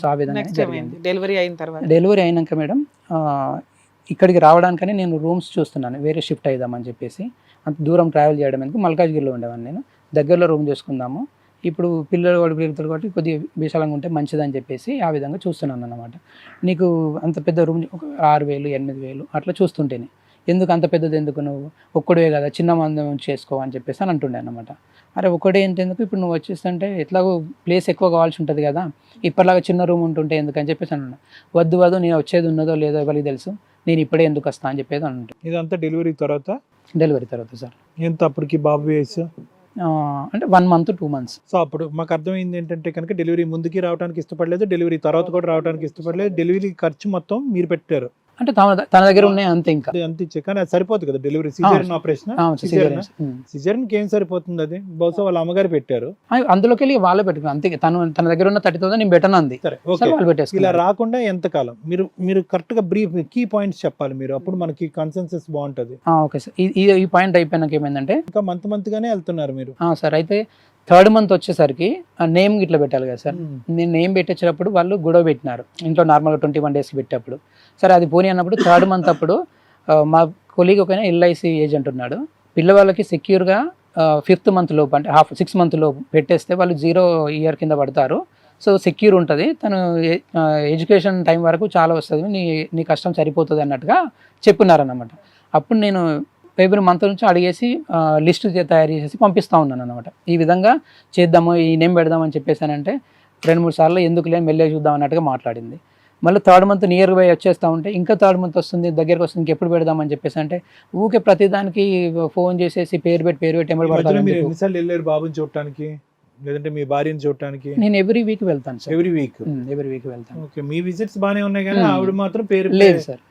So ఆ విధంగా delivery అయిన తర్వాత. డెలివరీ అయినాక మేడం ఇక్కడికి రావడానికని నేను రూమ్స్ చూస్తున్నాను. వేరే షిఫ్ట్ అయిదామని చెప్పేసి. అంత దూరం ట్రావెల్ చేయడం ఎందుకు? మల్కాజ్గిరిలో ఉండేవాడిని నేను. దగ్గరలో రూమ్ చేసుకుందాము. ఇప్పుడు పిల్లలు వాడు పెరుగుతారు కాబట్టి కొద్దిగా విశాలంగా ఉంటే మంచిదని చెప్పేసి ఆ విధంగా చూస్తున్నాను అన్నమాట నీకు అంత పెద్ద రూమ్ ఒక ఆరు వేలు ఎనిమిది వేలు అట్లా చూస్తుంటేనే. ఎందుకు అంత పెద్దది ఎందుకు నువ్వు? ఒక్కడే కదా చిన్న మందం చేసుకో అని చెప్పేసి అని అంటుండే అనమాట అరే ఎంత ఎందుకు? ఇప్పుడు నువ్వు వచ్చేస్తుంటే ఎట్లాగో ప్లేస్ ఎక్కువ కావాల్సి ఉంటుంది కదా ఇప్పటిలాగా చిన్న రూమ్ ఉంటుంటే ఎందుకు అని చెప్పేసి అన్నాడు. వద్దు వద్దు నేను వచ్చేది ఉన్నదో లేదో ఎవరికి తెలుసు నేను ఇప్పుడే ఎందుకు వస్తా అని చెప్పేసి అంటుంటే ఇదంతా డెలివరీ తర్వాత? డెలివరీ తర్వాత సార్ ఎంత అప్పటికి బాబు వయసు? అంటే one month two months so అప్పుడు మాకు అర్థమైంది ఏంటంటే కనుక డెలివరీ ముందుకి రావడానికి ఇష్టపడలేదు డెలివరీ తర్వాత కూడా రావడానికి ఇష్టపడలేదు డెలివరీ ఖర్చు మొత్తం మీరు పెట్టారు. అంటే తన దగ్గర ఉన్నాయి అంతే ఇంకా. అంత ఇచ్చే. కానీ అది సరిపోతుంది కదా డెలివరీ సిజేరియన్ ఆపరేషన్. సిజేరియన్కి ఏం సరిపోతుంది అది? బహుశా వాళ్ళ అమ్మగారు పెట్టారు. అందులోకి వెళ్ళి వాళ్ళే పెట్టుకున్నాను అంతే తను తన దగ్గర ఉన్న థర్టీ థౌసండ్ నేను బెటర్ అంది. ఇలా రాకుండా ఎంత కాలం? మీరు మీరు కరెక్ట్గా బ్రీఫ్ కీ పాయింట్స్ చెప్పాలి మీరు. అప్పుడు మనకి కన్సెన్సస్ బాగుంటది. Okay sir. ఈ- పాయింట్ అయిపోయినాక ఏమైందంటే ఇంకా మంత్ మంత్ గానే వెళ్తున్నారు మీరు. సార్ అయితే థర్డ్ మంత్ వచ్చేసరికి ఆ నేమ్ ఇట్లా పెట్టాలి కదా సార్. నేను నేమ్ పెట్టేటప్పుడు వాళ్ళు గొడవ పెట్టినారు. ఇంట్లో నార్మల్గా ట్వంటీ వన్ డేస్కి పెట్టేటప్పుడు సరే అది పోనీ అన్నప్పుడు థర్డ్ మంత్ అప్పుడు మా కొలీగ్ ఒక ఎల్ఐసి ఏజెంట్ ఉన్నాడు. పిల్లవాళ్ళకి సెక్యూర్గా ఫిఫ్త్ మంత్ లోపు అంటే హాఫ్ సిక్స్ మంత్ లోపు పెట్టేస్తే వాళ్ళు జీరో ఇయర్ కింద పడతారు. సో సెక్యూర్ ఉంటుంది. తను ఎడ్యుకేషన్ టైం వరకు చాలా వస్తుంది. నీ నీ కష్టం సరిపోతుంది అన్నట్టుగా చెప్పున్నారన్నమాట అప్పుడు నేను ఫిబ్రవరి మంత్ నుంచి అడిగేసి లిస్ట్ తయారు చేసేసి పంపిస్తూ ఉన్నాను అనమాట ఈ విధంగా చేద్దాము ఈ నేమ్ పెడదామని చెప్పేసానంటే రెండు మూడు సార్లు ఎందుకు లేని మెల్లే చూద్దాం అన్నట్టుగా మాట్లాడింది. మళ్ళీ థర్డ్ మంత్ నియర్ బై వచ్చేస్తా ఉంటే ఇంకా థర్డ్ మంత్ వస్తుంది దగ్గరకు వస్తుంది ఇంకెప్పుడు పెడదామని చెప్పేసి అంటే ఊకే ప్రతిదానికి ఫోన్ చేసేసి పేరు పెట్టి పేరు పెట్టి ఎంబడి వెళ్ళారు బాబుని చూడటానికి? లేదంటే మీ భార్యని చూడటానికి? నేను ఎవ్రీ వీక్ వెళ్తాను sir. Every week? Every week వెళ్తాను. ఓకే మీ విజిట్స్ బానే ఉన్నాయి కానీ. ఆవిడ మాత్రం పేరు లేదు సార్.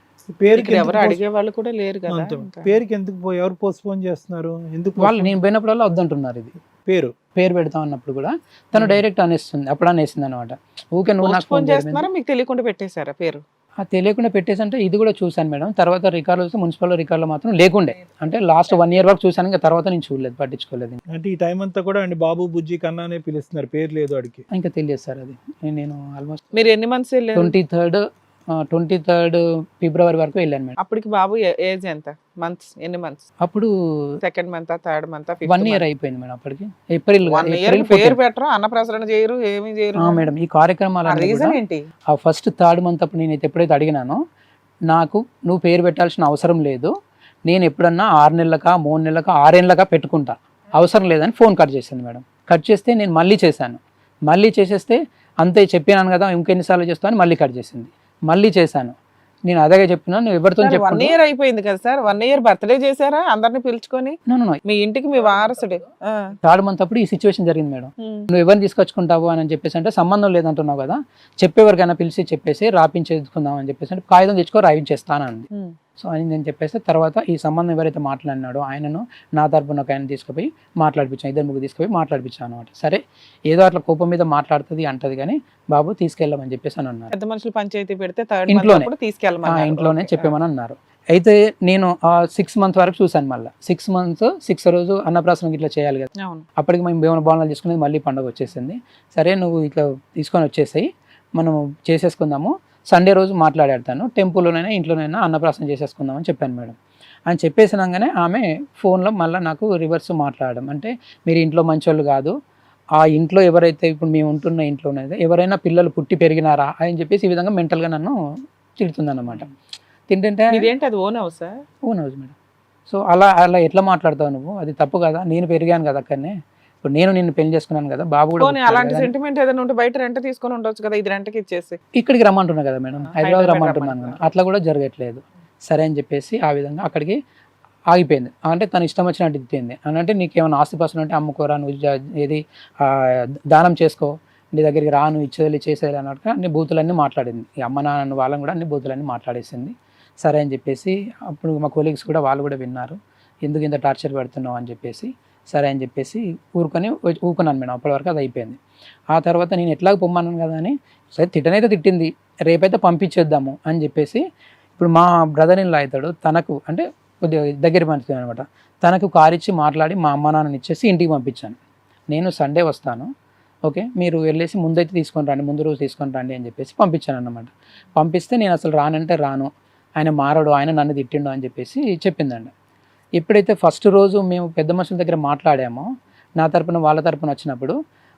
పేరుకి ఎవరు అడిగే వాళ్ళు కూడా లేరు కదా. పేరుకి ఎందుకు ఎవరు పోస్ట్ పోన్ చేస్తున్నారు? ఎందుకు వాళ్ళు? నేను పోయినప్పుడల్లా వద్దంటున్నారు ఇది. పేరు? పేరు పెడతాం అన్నప్పుడు కూడా తను. డైరెక్ట్ అనేస్తుంది. అప్పుడు అనేసింది అనమాట ఊకే నువ్వు నాకు ఫోన్ చేస్తున్నారా? మీకు తెలియకుండా పెట్టేశారా పేరు? తెలియకుండా పెట్టేసి అంటే ఇది కూడా చూశాను మేడం. తర్వాత రికార్డులు వస్తే మున్సిపల్ రికార్డులో మాత్రం లేకుండే. అంటే లాస్ట్ వన్ ఇయర్ వరకు చూశాను ఇంకా తర్వాత నేను చూడలేదు పట్టించుకోలేదు. అంటే ఈ టైం అంతా కూడా అండి బాబు బుజ్జి కన్నా అనే పిలుస్తున్నారు. పేరు లేదు వాడికి ఇంకా తెలియదు సార్ అది. నేను ఆల్మోస్ట్ మీరు ఎన్ని months twenty third twenty third February వరకు వెళ్ళాను మేడం. అప్పటికి బాబు ఏజ్ ఎంత? మంత్స్ ఎన్ని మంత్స్ అప్పుడు second month third month one year అయిపోయింది మేడం అప్పటికి. ఏప్రిల్ వన్ ఇయర్ ఏప్రిల్ పేరు పెట్టరు? అన్నప్రసరణ చేయరు ఏమీ చేయరు. మేడం ఈ కార్యక్రమాలు రీజన్ ఏంటి? ఆ ఫస్ట్ థర్డ్ మంత్ అప్పుడు నేనైతే ఎప్పుడైతే అడిగినానో నాకు నువ్వు పేరు పెట్టాల్సిన అవసరం లేదు. నేను ఎప్పుడన్నా ఆరు నెలలకా మూడు నెలలకా ఆరేళ్ళకా పెట్టుకుంటా. అవసరం లేదని ఫోన్ కట్ చేసింది మేడం. కట్ చేస్తే నేను మళ్ళీ చేశాను. మళ్ళీ చేసేస్తే అంతే చెప్పినాను కదా ఇంకెన్నిసార్లు చేస్తాను అని మళ్ళీ కట్ చేసింది. మళ్ళీ చేశాను. నేను అదే చెప్పినా నువ్వు ఎవరితో వన్ ఇయర్ అయిపోయింది కదా సార్. వన్ ఇయర్ బర్త్డే చేశారా? అందరిని పిలుచుకొని? మీ ఇంటికి మీ వారసుడు. థర్డ్ మంత్ అప్పుడు ఈ సిచ్యువేషన్ జరిగింది మేడం. ఉమ్. నువ్వు ఎవరిని తీసుకొచ్చుకుంటావు అని చెప్పేసి అంటే సంబంధం లేదంటున్నావు కదా. చెప్పేవరికైనా పిలిచి చెప్పేసి రాపించేసుకుందాం అని చెప్పేసి అంటే కాగితం తెచ్చుకో రాయించేస్తాను అంది. ఉమ్. సో అని నేను చెప్పేసి తర్వాత ఈ సంబంధం ఎవరైతే మాట్లాడినాడో ఆయనను నా తరపున ఒక ఆయన తీసుకుపోయి మాట్లాడిపించాను ఇద్దరు ముగ్గురు తీసుకుపోయి మాట్లాడిపించాను అనమాట సరే ఏదో అట్లా కోపం మీద మాట్లాడుతుంది అంటది కానీ బాబు తీసుకెళ్ళమని చెప్పేసి అని అన్నారు. పెద్ద మనుషులు పంచాయతీ పెడితే ఇంట్లోనే. మంత్ ఆ, తీసుకెళ్ళమన్నారు ఇంట్లోనే. చెప్పేమని అన్నారు. అయితే నేను సిక్స్ మంత్ వరకు చూశాను మళ్ళీ. సిక్స్ మంత్స్ సిక్స్ రోజు అన్నప్రాసనం ఇట్లా చేయాలి కదా. అప్పటికి మేము భీమన భవనాలు తీసుకునేది మళ్ళీ పండుగ వచ్చేసింది. సరే నువ్వు ఇట్లా తీసుకొని వచ్చేసాయి. మనము చేసేసుకుందాము. సండే రోజు మాట్లాడాడతాను టెంపుల్లోనైనా ఇంట్లోనైనా అన్నప్రాసన చేసేసుకుందామని చెప్పాను మేడం. అని చెప్పేసినాగానే ఆమె ఫోన్లో మళ్ళీ నాకు రివర్స్ మాట్లాడడం. అంటే మీరు ఇంట్లో మంచోళ్ళు కాదు. ఆ ఇంట్లో ఎవరైతే ఇప్పుడు మేము ఉంటున్న ఇంట్లోనైతే ఎవరైనా పిల్లలు పుట్టి పెరిగినారా అని చెప్పేసి ఈ విధంగా మెంటల్గా నన్ను తిడుతుందన్నమాట. తింటుంటే ఇదేంటి అది own house? Own house madam. So అలా అలా ఎట్లా మాట్లాడతావు నువ్వు? అది తప్పు కదా? నేను పెరిగాను కదా అక్కడనే. ఇప్పుడు నేను నిన్ను పెళ్ళి చేసుకున్నాను కదా బాబు కూడా అలాంటి. సెంటిమెంట్ ఏదైనా ఉంటే బయట రెంట్ తీసుకొని ఉండొచ్చు కదా ఇది రెంట్కి ఇచ్చేసి. ఇక్కడికి రమ్మంటున్నా కదా మేడం హైదరాబాద్ రమ్మంటున్నాను కదా. అట్లా కూడా జరగట్లేదు. సరే అని చెప్పేసి ఆ విధంగా అక్కడికి ఆగిపోయింది. అంటే తన ఇష్టం వచ్చినట్టు ఇచ్చింది అని అంటే నీకు ఏమైనా ఆస్తిపాస్తులు ఉంటే అమ్ముకోరా నువ్వు ఏది దానం చేసుకో నీ దగ్గరికి రా నువ్వు ఇచ్చేది చేసేది అన్నట్టుగా అన్ని బూతులన్నీ మాట్లాడింది. ఈ అమ్మ నాన్న వాళ్ళని కూడా అన్ని బూతులన్నీ మాట్లాడేసింది. సరే అని చెప్పేసి అప్పుడు మా కొలీగ్స్ కూడా వాళ్ళు కూడా విన్నారు. ఎందుకు ఇంత టార్చర్ పెడుతున్నావు అని చెప్పేసి సరే అని చెప్పేసి ఊరుకొని ఊకున్నాను ఊరుకున్నాను మేడం. అప్పటి వరకు అది అయిపోయింది. ఆ తర్వాత నేను ఎట్లాగ పొమ్మన్నాను కదా అని సరే తిట్టనైతే తిట్టింది రేపైతే పంపించేద్దాము అని చెప్పేసి ఇప్పుడు మా బ్రదర్ ఇన్లా అవుతాడు. తనకు అంటే కొద్దిగా దగ్గర మనిషి అనమాట. తనకు కారు ఇచ్చి మాట్లాడి మా అమ్మ నాన్నని ఇచ్చేసి ఇంటికి పంపించాను. నేను సండే వస్తాను. ఓకే మీరు వెళ్ళేసి ముందైతే తీసుకొని రండి ముందు రోజు తీసుకొని రండి అని చెప్పేసి పంపించాను అన్నమాట. పంపిస్తే నేను అసలు రానంటే రాను. ఆయన మారడు ఆయన నన్ను తిట్టిండు అని చెప్పేసి చెప్పిందండి. ఎప్పుడైతే ఫస్ట్ రోజు మేము పెద్ద మనుషుల దగ్గర మాట్లాడామో నా తరపున వాళ్ళ తరపున వచ్చినప్పుడు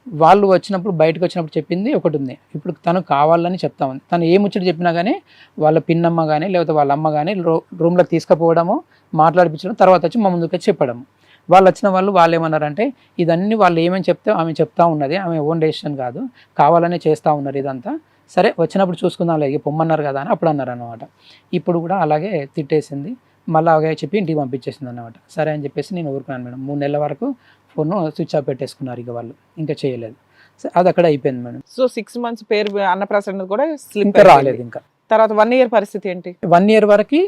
వాళ్ళు వచ్చినప్పుడు బయటకు వచ్చినప్పుడు చెప్పింది ఒకటి ఉంది. ఇప్పుడు తను కావాలని చెప్తా ఉంది. తను ఏ ముచ్చట చెప్పినా కానీ వాళ్ళ పిన్నమ్మ కానీ లేకపోతే వాళ్ళ అమ్మ కానీ రూమ్లోకి తీసుకుపోవడము మాట్లాడిపించడం తర్వాత వచ్చి మా ముందుకు చెప్పడం చెప్పడము. వాళ్ళు వచ్చిన వాళ్ళు వాళ్ళు ఏమన్నారంటే ఇదన్నీ వాళ్ళు ఏమని చెప్తే ఆమె చెప్తా ఉన్నది. ఆమె ఓన్ డెసిషన్ కాదు. కావాలనే చేస్తూ ఉన్నారు ఇదంతా. సరే వచ్చినప్పుడు చూసుకుందాం లేదు పొమ్మన్నారు కదా అని అప్పుడు అన్నారు అనమాట ఇప్పుడు కూడా అలాగే తిట్టేసింది. మళ్ళీ అలాగే చెప్పి ఇంటికి పంపించేసింది అనమాట సరే అని చెప్పేసి నేను ఊరుకున్నాను మేడం. మూడు నెలల వరకు ఫోన్ స్విచ్ ఆఫ్ పెట్టేసుకున్నారు ఇక వాళ్ళు. ఇంకా చేయలేదు. అది అక్కడ అయిపోయింది మేడం. సో సిక్స్ మంత్స్ పేరు అన్నప్రాసన్న కూడా స్లిప్ ఇంకా రాలేదు ఇంకా. తర్వాత వన్ ఇయర్ పరిస్థితి ఏంటి? వన్ ఇయర్ వరకు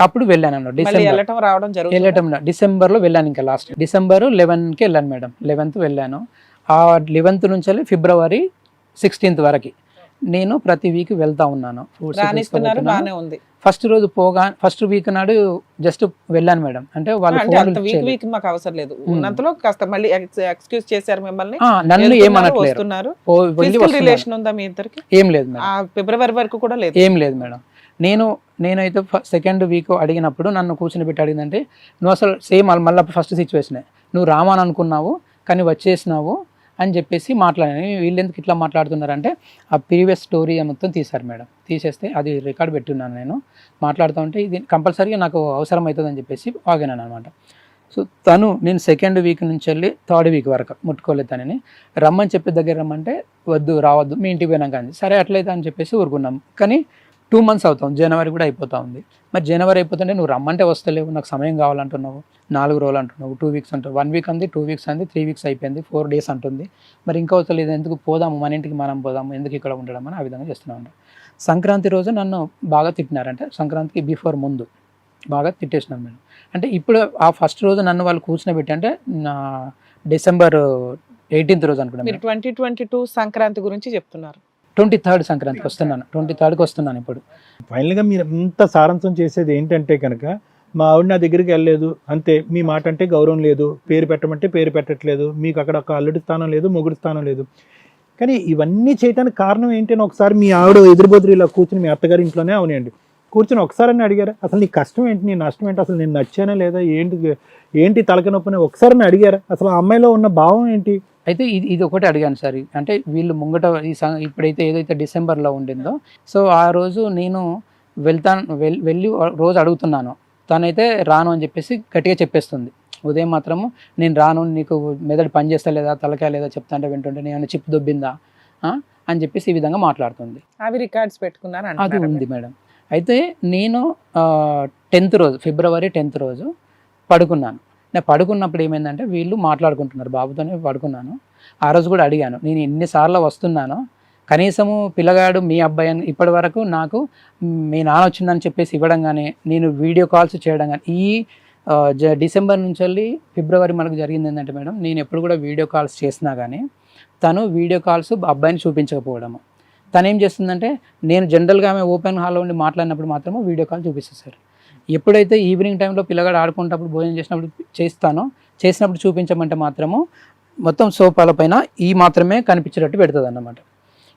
అప్పుడు వెళ్ళాను అన్నమాట మళ్ళీ డిసెంబర్ వెళ్ళటం రావడం జరుగుతుంది? వెళ్ళటం డిసెంబర్లో వెళ్ళాను ఇంకా లాస్ట్ డిసెంబర్ లెవెన్కి వెళ్ళాను మేడం. లెవెన్త్ వెళ్ళాను. ఆ లెవెన్త్ నుంచి ఫిబ్రవరి సిక్స్టీన్త్ వరకు. నేను ప్రతి వీక్ వెళ్తా ఉన్నాను. ఉంది. ఫస్ట్ రోజు పోగా ఫస్ట్ వీక్ నాడు జస్ట్ వెళ్ళాను మేడం. అంటే వాళ్ళు వీక్ వీక్ మాకు అవసరం లేదు. ఉన్నంతలో కాస్త మళ్ళీ ఎక్స్క్యూజ్ చేశారు మిమ్మల్ని. నన్ను వస్తున్నాను. రిలేషన్ ఉందా మీ ఇద్దరికి? ఏం లేదు మేడం. ఆ ఫిబ్రవరి వరకు కూడా లేదు. ఏం లేదు మేడం. నేను నేనైతే సెకండ్ వీక్ అడిగినప్పుడు నన్ను కూర్చుని పెట్టి అడిగిందంటే నువ్వు అసలు సేమ్ మళ్ళీ ఫస్ట్ సిచ్యువేషనే నువ్వు రామని అనుకున్నావు కానీ వచ్చేసినావు అని చెప్పేసి మాట్లాడాను. వీళ్ళు ఎందుకు ఇట్లా మాట్లాడుతున్నారంటే ఆ ప్రీవియస్ స్టోరీ మొత్తం తీశారు మేడం. తీసేస్తే అది రికార్డ్ పెట్టున్నాను నేను. మాట్లాడుతూ ఉంటే ఇది కంపల్సరీగా నాకు అవసరం అవుతుందని చెప్పేసి ఆగినాను అనమాట సో తను నేను సెకండ్ వీక్ నుంచి వెళ్ళి థర్డ్ వీక్ వరకు ముట్టుకోలేదు తనని. రమ్మని చెప్పి దగ్గర రమ్మంటే వద్దు రావద్దు మీ ఇంటికి పోయినాక అంది. సరే అట్లయితే అని చెప్పేసి ఊరుకున్నాం. కానీ టూ మంత్స్ అవుతాం జనవరి కూడా అయిపోతా ఉంది. మరి జనవరి అయిపోతుంటే నువ్వు రమ్మంటే వస్తలేవు. నాకు సమయం కావాలంటున్నావు. నాలుగు రోజులు అంటున్నావు. టూ వీక్స్ అంటావు వన్ వీక్ అంది టూ వీక్స్ అంది త్రీ వీక్స్ అయిపోయింది. ఫోర్ డేస్ అంటుంది. మరి ఇంకా వస్తలేదు ఎందుకు పోదాము? మన ఇంటికి మనం పోదాము. ఎందుకు ఇక్కడ ఉండడం అని ఆ విధంగా చేస్తున్నాను సంక్రాంతి రోజు నన్ను బాగా తిట్టినారంటే. సంక్రాంతికి బిఫోర్ ముందు బాగా తిట్టేసినాను నేను అంటే ఇప్పుడు ఆ ఫస్ట్ రోజు నన్ను వాళ్ళు కూర్చుని అంటే నా డిసెంబర్ ఎయిటీన్త్ రోజు మీరు అనుకున్నాను ట్వంటీ ట్వంటీ టూ సంక్రాంతి గురించి చెప్తున్నారు. ట్వంటీ థర్డ్ సంక్రాంతికి వస్తున్నాను. ట్వంటీ థర్డ్కి వస్తున్నాను ఇప్పుడు. ఫైనల్గా మీరు ఇంత సారాంశం చేసేది ఏంటంటే కనుక మా ఆవిడ నా దగ్గరికి వెళ్ళలేదు అంతే మీ మాట అంటే గౌరవం లేదు పేరు పెట్టమంటే పేరు పెట్టట్లేదు మీకు అక్కడ ఒక అల్లుడి స్థానం లేదు మొగుడి స్థానం లేదు. కానీ ఇవన్నీ చేయడానికి కారణం ఏంటని ఒకసారి మీ ఆవిడ ఎదురుబొదురు ఇలా కూర్చుని మీ అత్తగారి ఇంట్లోనే అవునండి. కూర్చుని ఒకసారి అని అడిగారా? అసలు నీ కష్టం ఏంటి? నీ నష్టం ఏంటి? అసలు నేను నచ్చానా లేదా? ఏంటి ఏంటి తలక నొప్పని ఒకసారి అడిగారా? అసలు ఆ అమ్మాయిలో ఉన్న భావం ఏంటి? అయితే ఇది ఇది ఒకటి అడిగాను సార్. అంటే వీళ్ళు ముంగట ఈ సం- ఇప్పుడైతే ఏదైతే డిసెంబర్లో ఉండిందో సో ఆ రోజు నేను వెళ్తాను వెళ్ళి రోజు అడుగుతున్నాను. తనైతే రాను అని చెప్పేసి గట్టిగా చెప్పేస్తుంది. ఉదయం మాత్రము నేను రాను నీకు మెదడు పని చేస్తా లేదా తలకాయ లేదా? చెప్తా అంటే వింటుంటే నేను చిప్పు దొబ్బిందా? అని చెప్పేసి ఈ విధంగా మాట్లాడుతుంది. అవి రికార్డ్స్ పెట్టుకున్నారు అది ఉంది మేడం. అయితే నేను టెన్త్ రోజు ఫిబ్రవరి టెన్త్ రోజు పడుకున్నాను. నేను పడుకున్నప్పుడు ఏమైందంటే వీళ్ళు మాట్లాడుకుంటున్నారు బాబుతోనే పడుకున్నాను. ఆ రోజు కూడా అడిగాను నేను ఎన్నిసార్లు వస్తున్నానో కనీసము పిల్లగాడు మీ అబ్బాయి అని ఇప్పటి వరకు నాకు మీ నాన్న వచ్చిందని చెప్పేసి ఇవ్వడం కానీ నేను వీడియో కాల్స్ చేయడం కానీ ఈ జ- డిసెంబర్ నుంచి వెళ్ళి ఫిబ్రవరి మనకు జరిగింది ఏంటంటే మేడం నేను ఎప్పుడు కూడా వీడియో కాల్స్ చేసినా కానీ తను వీడియో కాల్స్ అబ్బాయిని చూపించకపోవడము. తను ఏం చేస్తుందంటే నేను జనరల్గా ఆమె ఓపెన్ హాల్లో ఉండి మాట్లాడినప్పుడు మాత్రమే వీడియో కాల్ చూపిస్తారు ఎప్పుడైతే ఈవినింగ్ టైంలో పిల్లగాడు ఆడుకుంటప్పుడు భోజనం చేసినప్పుడు చేస్తానో చేసినప్పుడు చూపించమంటే మాత్రము మొత్తం సోఫాల పైన ఈ మాత్రమే కనిపించేటట్టు పెడుతుంది అన్నమాట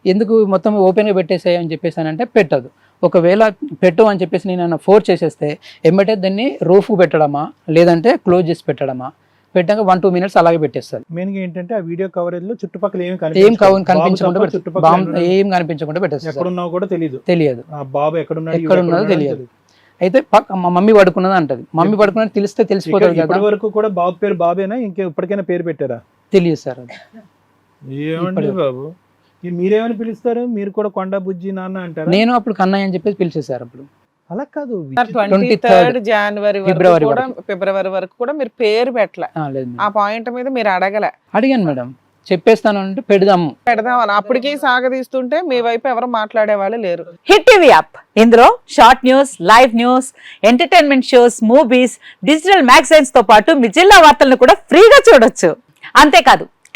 ఎందుకు మొత్తం ఓపెన్గా పెట్టేసాయి అని చెప్పేసానంటే పెట్టదు. ఒకవేళ పెట్టు అని చెప్పేసి నేను ఫోర్స్ చేసేస్తే ఎమ్మటే దాన్ని రూఫ్ పెట్టడమా లేదంటే క్లోజ్ చేసి పెట్టడమా పెట్టాక వన్ టూ మినిట్స్ అలాగే పెట్టేస్తుంది మెయిన్గా ఏంటంటే ఆ వీడియో కవరేజ్లో చుట్టుపక్కల ఏమి ఏం కవ- కనిపించకుండా చుట్టుపక్కల బాంబ్? ఏం కనిపించకుండా ఎక్కడున్నావు కూడా తెలియదు తెలియదు. ఆ బాబు ఎక్కడున్నాడు ఈవిడ ఎక్కడున్నదో ఎక్కడున్నాడో తెలియదు. అయితే పక్క మా మమ్మీ పడుకున్నది అంటది. మమ్మీ పడుకున్నది తెలిస్తే తెలిసిపోతుంది కదా. ఇప్పటి వరకు కూడా బాబు పేరు బాబేనా? ఇంకా ఇప్పటికైనా పేరు పెట్టారా? తెలియదు సార్ అది. ఏమండి బాబు? ఈ మీరేమని పిలుస్తారు? మీరు కూడా కొండ బుజ్జి నాన్న అంటారా? నేను అప్పుడు కన్నయ్య అని చెప్పేసి పిలిచేశారు అప్పుడు. అలా కాదు ట్వంటీ 23rd థర్డ్ జనవరి వరకు ఫిబ్రవరి కూడా ఫిబ్రవరి వరకు కూడా మీరు పేరు పెట్టలే. ఆ, పాయింట్ మీద మీరు అడగలే. అడిగాను మేడం. చెప్పేస్తాను అంటే పెడదాము పెడదామని అప్పటికి సాగదీస్తుంటే మీ వైపు ఎవరు మాట్లాడే వాళ్ళు లేరు. Hit TV app. ఇందులో short news live news entertainment shows movies digital మ్యాగజైన్స్తో పాటు మీ జిల్లా వార్తలను కూడా ఫ్రీగా చూడొచ్చు. అంతేకాదు